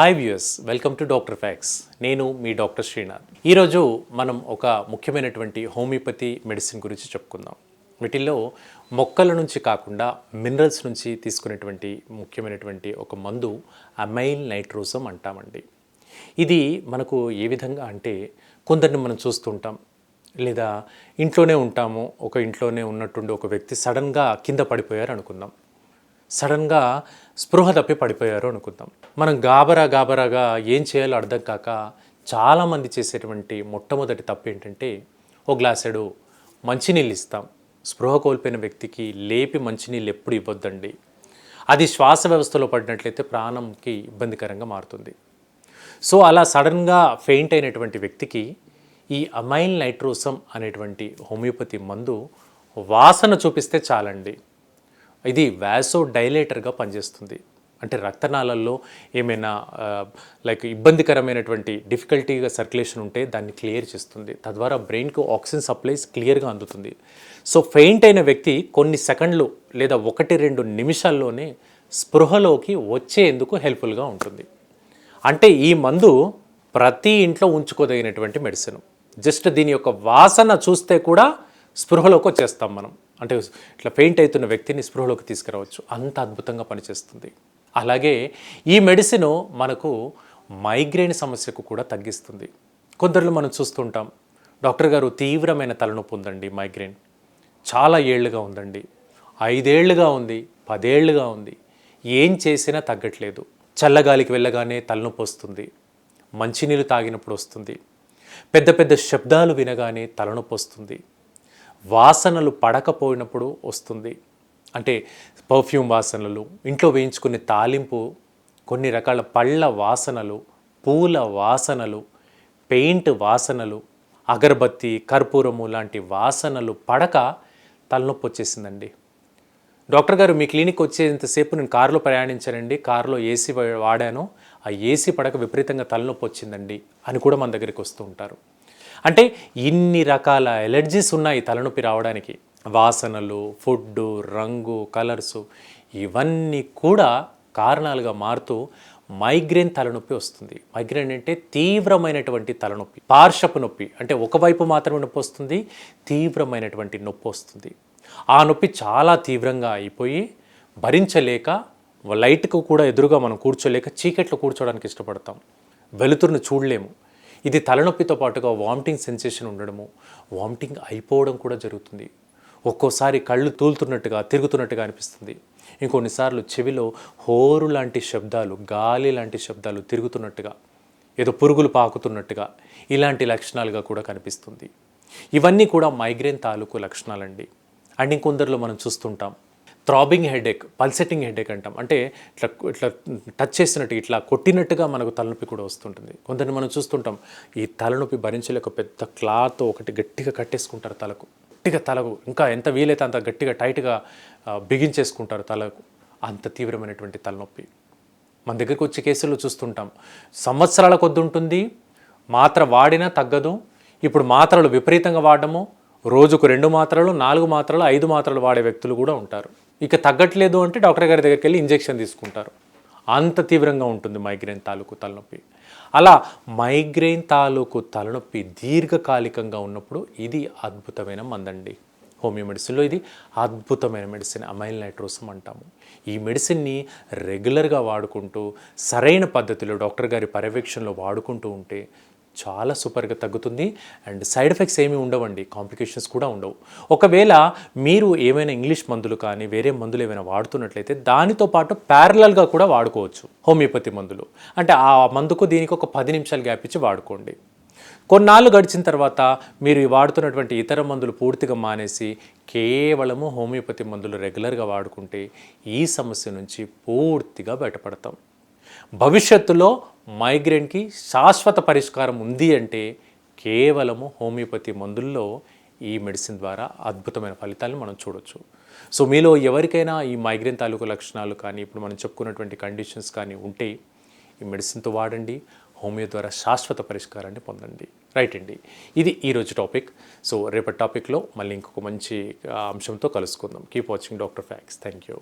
Hi viewers welcome to doctor facts. నేను మీ doctor Srinath. ఈరోజు మనం ఒక ముఖ్యమైనటువంటి హోమియోపతి మెడిసిన్ గురించి చెప్పుకుందాం. వీటిల్లో మొక్కల నుంచి కాకుండా మినరల్స్ నుంచి తీసుకునేటువంటి ముఖ్యమైనటువంటి ఒక మందు అమైల్ నైట్రోజం అంటామండి. ఇది మనకు ఏ విధంగా అంటే కొందరిని మనం చూస్తుంటాం లేదా ఇంట్లోనే ఉంటాము ఒక ఇంట్లోనే ఉన్నట్టుండి ఒక వ్యక్తి సడన్గా కింద పడిపోయారు అనుకుందాం సడన్గా స్పృహ తప్పి పడిపోయారు అనుకుందాం. మనం గాబరా గాబరాగా ఏం చేయాలో అర్థం కాక చాలామంది చేసేటువంటి మొట్టమొదటి తప్పు ఏంటంటే ఓ గ్లాసెడు మంచినీళ్ళు ఇస్తాం. స్పృహ కోల్పోయిన వ్యక్తికి లేపి మంచినీళ్ళు ఎప్పుడు ఇవ్వద్దండి. అది శ్వాస వ్యవస్థలో పడినట్లయితే ప్రాణంకి ఇబ్బందికరంగా మారుతుంది. సో అలా సడన్గా ఫెయింట్ అయినటువంటి వ్యక్తికి ఈ అమైల్ నైట్రోసమ్ అనేటువంటి హోమియోపతి మందు వాసన చూపిస్తే చాలండి. ఇది వ్యాసో డైలేటర్గా పనిచేస్తుంది. అంటే రక్తనాళాల్లో ఏమైనా లైక్ ఇబ్బందికరమైనటువంటి డిఫికల్టీగా సర్క్యులేషన్ ఉంటే దాన్ని క్లియర్ చేస్తుంది. తద్వారా బ్రెయిన్కు ఆక్సిజన్ సప్లైస్ క్లియర్గా అందుతుంది. సో ఫెయింట్ అయిన వ్యక్తి కొన్ని సెకండ్లు లేదా ఒకటి రెండు నిమిషాల్లోనే స్పృహలోకి వచ్చేందుకు హెల్ప్ఫుల్గా ఉంటుంది. అంటే ఈ మందు ప్రతి ఇంట్లో ఉంచుకోదగినటువంటి మెడిసిన్ జస్ట్ దీని యొక్క వాసన చూస్తే కూడా స్పృహలోకి వచ్చేస్తాం మనం. అంటే ఇట్లా పెయింట్ అవుతున్న వ్యక్తిని స్పృహలోకి తీసుకురావచ్చు. అంత అద్భుతంగా పనిచేస్తుంది. అలాగే ఈ మెడిసిన్ మనకు మైగ్రేన్ సమస్యకు కూడా తగ్గిస్తుంది. కొందరిలో మనం చూస్తుంటాం డాక్టర్ గారు తీవ్రమైన తలనొప్పి ఉందండి మైగ్రేన్. చాలా ఏళ్ళుగా ఉందండి. ఐదేళ్ళుగా ఉంది పదేళ్ళుగా ఉంది. ఏం చేసినా తగ్గట్లేదు. చల్లగాలికి వెళ్ళగానే తలనొప్పి వస్తుంది. మంచినీళ్ళు తాగినప్పుడు వస్తుంది. పెద్ద పెద్ద శబ్దాలు వినగానే తలనొప్పి వస్తుంది. వాసనలు పడకపోయినప్పుడు వస్తుంది. అంటే పర్ఫ్యూమ్ వాసనలు ఇంట్లో వేయించుకునే తాలింపు కొన్ని రకాల పళ్ళ వాసనలు పూల వాసనలు పెయింట్ వాసనలు అగరబత్తి కర్పూరము లాంటి వాసనలు పడక తలనొప్పి వచ్చేసిందండి. డాక్టర్ గారు మీ క్లినిక్ వచ్చేంతసేపు నేను కారులో ప్రయాణించానండి. కారులో ఏసీ వాడాను. ఆ ఏసీ పడక విపరీతంగా తలనొప్పి వచ్చిందండి అని కూడా మన దగ్గరికి వస్తూ ఉంటారు. అంటే ఇన్ని రకాల ఎలర్జీస్ ఉన్నాయి తలనొప్పి రావడానికి. వాసనలు ఫుడ్ రంగు కలర్సు ఇవన్నీ కూడా కారణాలుగా మారుతూ మైగ్రేన్ తలనొప్పి వస్తుంది. మైగ్రేన్ అంటే తీవ్రమైనటువంటి తలనొప్పి పార్శ్వపు నొప్పి. అంటే ఒకవైపు మాత్రమే నొప్పి వస్తుంది తీవ్రమైనటువంటి నొప్పి వస్తుంది. ఆ నొప్పి చాలా తీవ్రంగా అయిపోయి భరించలేక లైట్కు కూడా ఎదురుగా మనం కూర్చోలేక చీకట్లో కూర్చోడానికి ఇష్టపడతాం. వెలుతురును చూడలేము. ఇది తలనొప్పితో పాటుగా వామిటింగ్ సెన్సేషన్ ఉండడము వామిటింగ్ అయిపోవడం కూడా జరుగుతుంది. ఒక్కోసారి కళ్ళు తూలుతున్నట్టుగా తిరుగుతున్నట్టుగా అనిపిస్తుంది. ఇంకొన్నిసార్లు చెవిలో హోరు లాంటి శబ్దాలు గాలి లాంటి శబ్దాలు తిరుగుతున్నట్టుగా ఏదో పురుగులు పాకుతున్నట్టుగా ఇలాంటి లక్షణాలుగా కూడా కనిపిస్తుంది. ఇవన్నీ కూడా మైగ్రేన్ తాలూకు లక్షణాలండి. అండ్ ఇంకొందరిలో మనం చూస్తుంటాం. థ్రాబింగ్ హెడేక్ పల్సెటింగ్ హెడేక్ అంటాం. అంటే ఇట్లా ఇట్లా టచ్ చేసినట్టు ఇట్లా కొట్టినట్టుగా మనకు తలనొప్పి కూడా వస్తుంటుంది. కొందరిని మనం చూస్తుంటాం ఈ తలనొప్పి భరించలేక పెద్ద క్లాత్ ఒకటి గట్టిగా కట్టేసుకుంటారు తలకు. గట్టిగా తలకు ఇంకా ఎంత వీలైతే అంత గట్టిగా టైట్గా బిగించేసుకుంటారు తలకు. అంత తీవ్రమైనటువంటి తలనొప్పి. మన దగ్గరికి వచ్చే కేసుల్లో చూస్తుంటాం సంవత్సరాల కొద్ది ఉంటుంది మాత్ర వాడినా తగ్గదు ఇప్పుడు మాత్రలు విపరీతంగా వాడడము రోజుకు రెండు మాత్రలు నాలుగు మాత్రలు ఐదు మాత్రలు వాడే వ్యక్తులు కూడా ఉంటారు. ఇక తగ్గట్లేదు అంటే డాక్టర్ గారి దగ్గరికి వెళ్ళి ఇంజెక్షన్ తీసుకుంటారు. అంత తీవ్రంగా ఉంటుంది మైగ్రేన్ తాలూకు తలనొప్పి. అలా మైగ్రేన్ తాలూకు తలనొప్పి దీర్ఘకాలికంగా ఉన్నప్పుడు ఇది అద్భుతమైన మందండి. హోమియో మెడిసిన్లో ఇది అద్భుతమైన మెడిసిన్ అమైల్ నైట్రోసం అంటాము. ఈ మెడిసిన్ని రెగ్యులర్గా వాడుకుంటూ సరైన పద్ధతిలో డాక్టర్ గారి పర్యవేక్షణలో వాడుకుంటూ ఉంటే చాలా సూపర్గా తగ్గుతుంది. అండ్ సైడ్ ఎఫెక్ట్స్ ఏమీ ఉండవండి. కాంప్లికేషన్స్ కూడా ఉండవు. ఒకవేళ మీరు ఏమైనా ఇంగ్లీష్ మందులు కానీ వేరే మందులు ఏమైనా వాడుతున్నట్లయితే దానితో పాటు ప్యారలల్గా కూడా వాడుకోవచ్చు. హోమియోపతి మందులు. అంటే ఆ మందుకు దీనికి ఒక పది నిమిషాలు గ్యాప్ ఇచ్చి వాడుకోండి. కొన్నాళ్ళు గడిచిన తర్వాత మీరు వాడుతున్నటువంటి ఇతర మందులు పూర్తిగా మానేసి కేవలము హోమియోపతి మందులు రెగ్యులర్గా వాడుకుంటే ఈ సమస్య నుంచి పూర్తిగా బయటపడతాం. భవిష్యత్తులో మైగ్రేన్కి శాశ్వత పరిష్కారం ఉంది అంటే కేవలము హోమియోపతి మందుల్లో ఈ మెడిసిన్ ద్వారా అద్భుతమైన ఫలితాలను మనం చూడొచ్చు. సో మీలో ఎవరికైనా ఈ మైగ్రేన్ తాలూకు లక్షణాలు కానీ ఇప్పుడు మనం చెప్పుకున్నటువంటి కండిషన్స్ కానీ ఉంటే ఈ మెడిసిన్తో వాడండి హోమియో ద్వారా శాశ్వత పరిష్కారాన్ని పొందండి. రైట్ అండి. ఇది ఈరోజు టాపిక్. సో రేపటి టాపిక్లో మళ్ళీ ఇంకొక మంచి అంశంతో కలుసుకుందాం. Keep watching doctor facts. Thank you